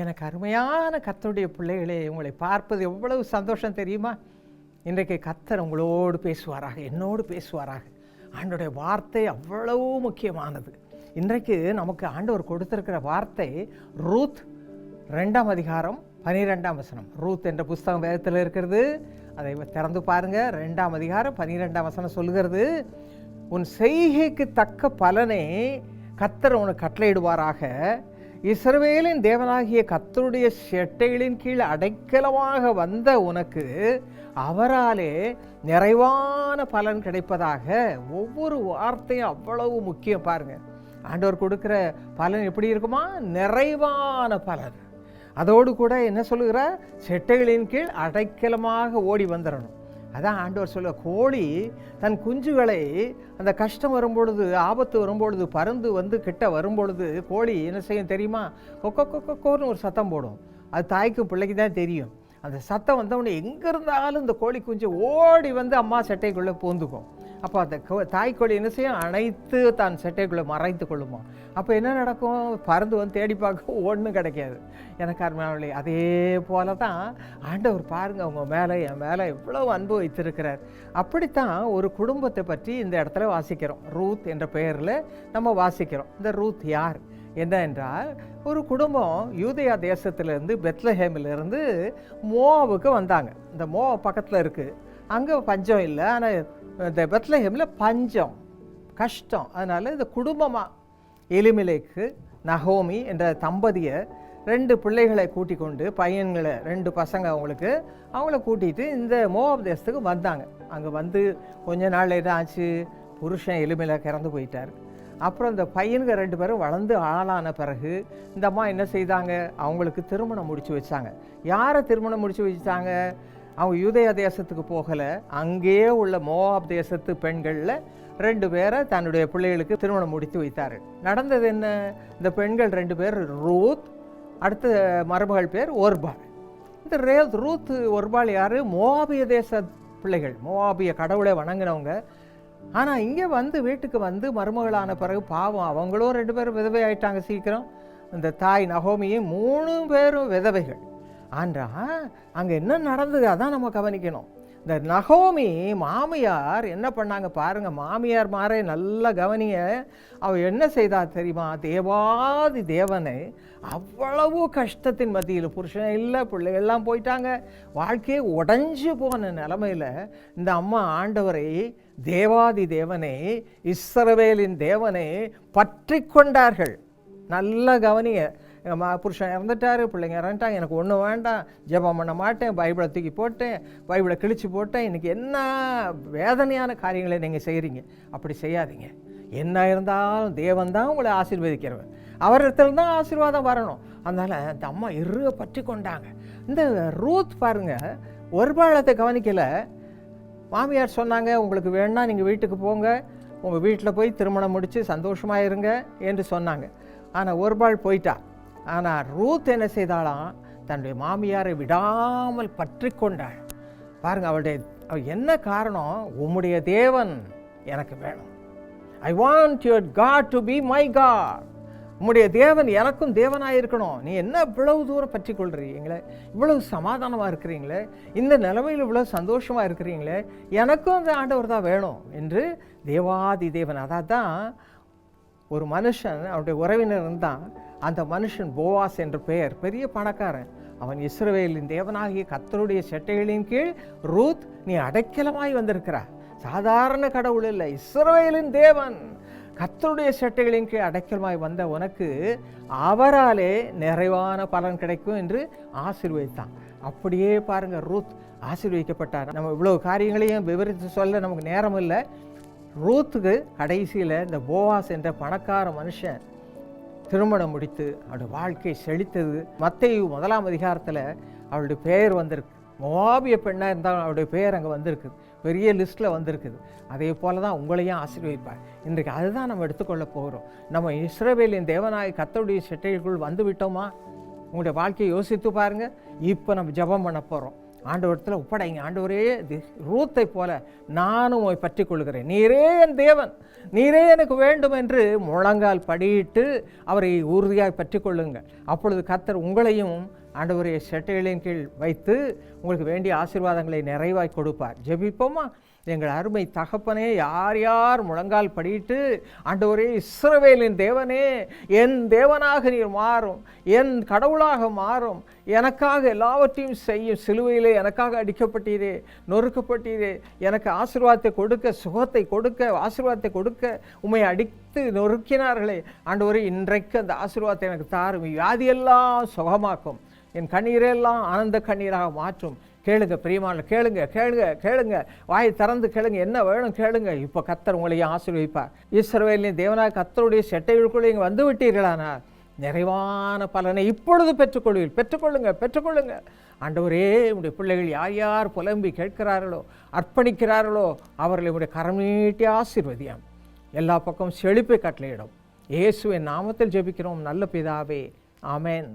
எனக்கு அருமையான கத்தருடைய பிள்ளைகளே உங்களை பார்ப்பது எவ்வளவு சந்தோஷம் தெரியுமா? இன்றைக்கு கத்தர் உங்களோடு பேசுவாராக என்னோடு பேசுவாராக. ஆண்டோடைய வார்த்தை அவ்வளவு முக்கியமானது. இன்றைக்கு நமக்கு ஆண்டவர் கொடுத்திருக்கிற வார்த்தை ரூத் ரெண்டாம் அதிகாரம் பனிரெண்டாம் வசனம். ரூத் என்ற புஸ்தகம் வேதத்தில் இருக்கிறது. அதை திறந்து பாருங்கள் ரெண்டாம் அதிகாரம் பனிரெண்டாம் வசனம் சொல்லுகிறது உன் செய்கைக்கு தக்க பலனை கத்தர் உனக்கு கட்டளையிடுவாராக. இஸ்ரவேலின் தேவனாகிய கத்தருடைய செட்டைகளின் கீழ் அடைக்கலமாக வந்த உனக்கு அவராலே நிறைவான பலன் கிடைப்பதாக ஒவ்வொரு வார்த்தையும் அவ்வளவு முக்கியம் பாருங்க. ஆண்டவர் கொடுக்குற பலன் எப்படி இருக்குமா? நிறைவான பலன். அதோடு கூட என்ன சொல்லுகிறார்? செட்டைகளின் கீழ் அடைக்கலமாக ஓடி வந்துடணும் அதான் ஆண்டவர் சொல்ல கோழி தன் குஞ்சுகளை அந்த கஷ்டம் வரும்பொழுது ஆபத்து வரும்பொழுது பறந்து வந்து கிட்ட வரும்பொழுது கோழி என்ன செய்யும் தெரியுமா? கொக்கோ கொக்கோன்னு ஒரு சத்தம் போடும். அது தாய்க்கும் பிள்ளைக்கு தான் தெரியும். அந்த சத்தம் வந்தவொடனே எங்கே இருந்தாலும் இந்த கோழி குஞ்சு ஓடி வந்து அம்மா சட்டைக்குள்ளே பூந்துக்கும். அப்போ அந்த கோ- தாய்க்கோழி என்ன செய்யும்? அனைத்து தான் செட்டைக்குள்ளே மறைத்து கொள்ளுமா. அப்போ என்ன நடக்கும்? பறந்து வந்து தேடி பார்க்க ஒன்றும் கிடைக்காது. எனக்கு அருமையாவளி அதே போல தான் ஆண்டவர் பாருங்கள் அவங்க மேலே என் மேலே எவ்வளோ அன்பு வைத்திருக்கிறார். அப்படித்தான் ஒரு குடும்பத்தை பற்றி இந்த இடத்துல வாசிக்கிறோம். ரூத் என்ற பெயரில் நம்ம வாசிக்கிறோம். இந்த ரூத் யார்? என்ன என்றால் ஒரு குடும்பம் யூதயா தேசத்திலேருந்து பெத்லஹேமிலிருந்து மோவாவுக்கு வந்தாங்க. இந்த மோவா பக்கத்தில் இருக்குது அங்கே பஞ்சம் இல்லை ஆனால் இந்த பெத்லஹேமில் பஞ்சம் கஷ்டம். அதனால் இந்த குடும்பமாக எலிமிலைக்கு நகோமி என்ற தம்பதியை ரெண்டு பிள்ளைகளை கூட்டி கொண்டு பையன்களை ரெண்டு பசங்க அவங்களுக்கு அவங்கள கூட்டிகிட்டு இந்த மோவாப் தேசத்துக்கு வந்தாங்க. அங்கே வந்து கொஞ்ச நாள் என்ன ஆச்சு புருஷன் எலிமையில் கிறந்து போயிட்டார். அப்புறம் இந்த பையனுங்க ரெண்டு பேரும் வளர்ந்து ஆளான பிறகு இந்த அம்மா என்ன செய்தாங்க? அவங்களுக்கு திருமணம் முடிச்சு வச்சாங்க. யாரை திருமணம் முடிச்சு வச்சாங்க? அவங்க யூதய தேசத்துக்கு போகலை அங்கேயே உள்ள மோவாப் தேசத்து பெண்களில் ரெண்டு பேரை தன்னுடைய பிள்ளைகளுக்கு திருமணம் முடித்து வைத்தார். நடந்தது என்ன? இந்த பெண்கள் ரெண்டு பேர் ரூத் அடுத்த மருமகள் பேர் ஒர்பால். இந்த ரே ரூத் ஒர்பால் யார்? மோவாபிய தேச பிள்ளைகள் மோவாபிய கடவுளை வணங்கினவங்க. ஆனால் இங்கே வந்து வீட்டுக்கு வந்து மருமகளான பிறகு பாவம் அவங்களும் ரெண்டு பேரும் விதவை ஆயிட்டாங்க சீக்கிரம். இந்த தாய் நகோமியும் மூணு பேரும் விதவைகள். ஆன்றா அங்கே என்ன நடந்தது? அதான் நம்ம கவனிக்கணும். இந்த நகோமி மாமியார் என்ன பண்ணாங்க பாருங்கள் மாமியார் மாறே நல்லா கவனிய அவள் என்ன செய்தா தெரியுமா? தேவாதி தேவனை அவ்வளவு கஷ்டத்தின் மத்தியில் புருஷன் இல்லை பிள்ளைகள்லாம் போயிட்டாங்க. வாழ்க்கையே உடஞ்சி போன நிலமையில இந்த அம்மா ஆண்டவரை தேவாதி தேவனை இஸ்ரவேலின் தேவனை பற்றி கொண்டார்கள். நல்ல கவனிய எங்கள் புருஷன் இறந்துட்டாரு பிள்ளைங்க இறந்துட்டாங்க எனக்கு ஒன்றும் வேண்டாம். ஜெபம் பண்ண மாட்டேன் பைபிளை தூக்கி போட்டேன் பைபிளை கிழிச்சு போட்டேன். இன்றைக்கி என்ன வேதனையான காரியங்களை நீங்கள் செய்கிறீங்க அப்படி செய்யாதீங்க. என்ன இருந்தாலும் தேவன் தான் உங்களை ஆசீர்வதிக்கிறவன் அவரிடத்துல தான் ஆசீர்வாதம் வரணும். அதனால் அந்த அம்மா இறுக பற்றி கொண்டாங்க. இந்த ரூத் பாருங்க ஒரு பாழத்தை கவனிக்கலை. மாமியார் சொன்னாங்க உங்களுக்கு வேணா நீங்கள் வீட்டுக்கு போங்க. உங்கள் வீட்டில் போய் திருமணம் முடித்து சந்தோஷமாக இருங்க என்று சொன்னாங்க. ஆனால் ஒரு பாள் போயிட்டா. ஆனால் ரூத் என்ன செய்தாலாம் தன்னுடைய மாமியாரை விடாமல் பற்றி கொண்டாள். பாருங்கள் அவளுடைய என்ன காரணம்? உம்முடைய தேவன் எனக்கு வேணும். I want your god to be my god உம்முடைய தேவன் எனக்கும் தேவனாக இருக்கணும். நீ என்ன இவ்வளவு தூரம் பற்றி கொள்றீங்களே இவ்வளவு சமாதானமாக இருக்கிறீங்களே? இந்த நிலைமையில் இவ்வளவு சந்தோஷமாக இருக்கிறீங்களே? எனக்கும் அந்த ஆண்டவர் தான் வேணும் என்று தேவாதி தேவன். அதான் தான் ஒரு மனுஷன் அவனுடைய உறவினர் இருந்தான். அந்த மனுஷன் போவாஸ் என்ற பெயர். பெரிய பணக்காரன். அவன் இஸ்ரவேலின் தேவனாகிய கத்தருடைய செட்டைகளின் கீழ் ரூத் நீ அடைக்கலமாய் வந்திருக்கிறா சாதாரண கடவுள் இல்லை. இஸ்ரவேலின் தேவன் கத்தருடைய செட்டைகளின் கீழ் அடைக்கலமாய் வந்த உனக்கு அவராலே நிறைவான பலன் கிடைக்கும் என்று ஆசீர்வதித்தான். அப்படியே பாருங்க ரூத் ஆசீர்வதிக்கப்பட்டார். நம்ம இவ்வளோ காரியங்களையும் விவரித்து சொல்ல நமக்கு நேரம் இல்லை ரூத்துக்கு கடைசியில் இந்த போவாஸ் என்ற பணக்கார மனுஷன் திருமணம் முடித்து அவளுடைய வாழ்க்கை செழித்தது. மத்தையு முதலாம் அதிகாரத்தில் அவளுடைய பெயர் வந்திருக்கு. மோபிய பெண்ணாக இருந்தால் அவளுடைய பெயர் அங்கே வந்திருக்குது பெரிய லிஸ்ட்டில் வந்திருக்குது. அதே போல தான் உங்களையும் ஆசீர்வதிப்பார். இன்றைக்கு அதுதான் நம்ம எடுத்துக்கொள்ள போகிறோம். நம்ம இஸ்ரவேலின் தேவனாய் கத்தருடைய செட்டைக்குள் வந்து விட்டோமா உங்களுடைய வாழ்க்கையை யோசித்து பாருங்கள் இப்போ நம்ம ஜெபம் பண்ண போகிறோம் ஆண்டவரத்தில் ஒப்படைங்க. ஆண்டவரே ரூத்தை போல நானும் உம்மை பற்றி கொள்கிறேன் நீரே என் தேவன். நீரே எனக்கு வேண்டும் என்று முழங்கால் படியிட்டு அவரை உறுதியாக பற்றி கொள்ளுங்கள் அப்பொழுது கத்தர் உங்களையும் ஆண்டவருடைய செட்டைகளின் கீழ் வைத்து உங்களுக்கு வேண்டிய ஆசீர்வாதங்களை நிறைவாய் கொடுப்பார். ஜெபிப்போமா? எங்கள் அருமை தகப்பனே யார் யார் முழங்கால் படியிட்டு ஆண்டவரே இஸ்ரவேலின் தேவனே என் தேவனாக நீர் மாறும் என் கடவுளாக மாறும் எனக்காக எல்லாவற்றையும் செய்யும் சிலுவையிலே எனக்காக அடிக்கப்பட்டீரே நொறுக்கப்பட்டீரே எனக்கு ஆசீர்வாதத்தை கொடுக்க சுகத்தை கொடுக்க ஆசீர்வாதத்தை கொடுக்க உண்மை அடித்து நொறுக்கினார்களே. ஆண்டவரே இன்றைக்கு அந்த ஆசீர்வாதத்தை எனக்கு தாரும். வியாதியெல்லாம் சுகமாக்கும். என் கண்ணீரெல்லாம் ஆனந்த கண்ணீராக மாற்றும். கேளுங்க பிரியமான கேளுங்க கேளுங்க கேளுங்க. வாயை திறந்து கேளுங்க என்ன வேணும் கேளுங்க. இப்போ கத்தர் உங்களையும் ஆசீர்வதிப்பார். ஈஸ்வரவேலின் தேவனாக கத்தருடைய செட்டைகளுக்குள்ளே இங்கே வந்து விட்டீர்களானா நிறைவான பலனை இப்பொழுது பெற்றுக்கொள்வீர்கள் பெற்றுக்கொள்ளுங்க பெற்றுக்கொள்ளுங்க. ஆண்டவரே உடைய பிள்ளைகள் யார் யார் புலம்பி கேட்கிறார்களோ அர்ப்பணிக்கிறார்களோ அவர்களை உடைய கரம் நீட்டி ஆசீர்வதியாம். எல்லா பக்கம் செழிப்பை கட்டளையிடும். இயேசுவின் நாமத்தில் ஜெபிக்கிறோம். நல்ல பிதாவே ஆமேன்.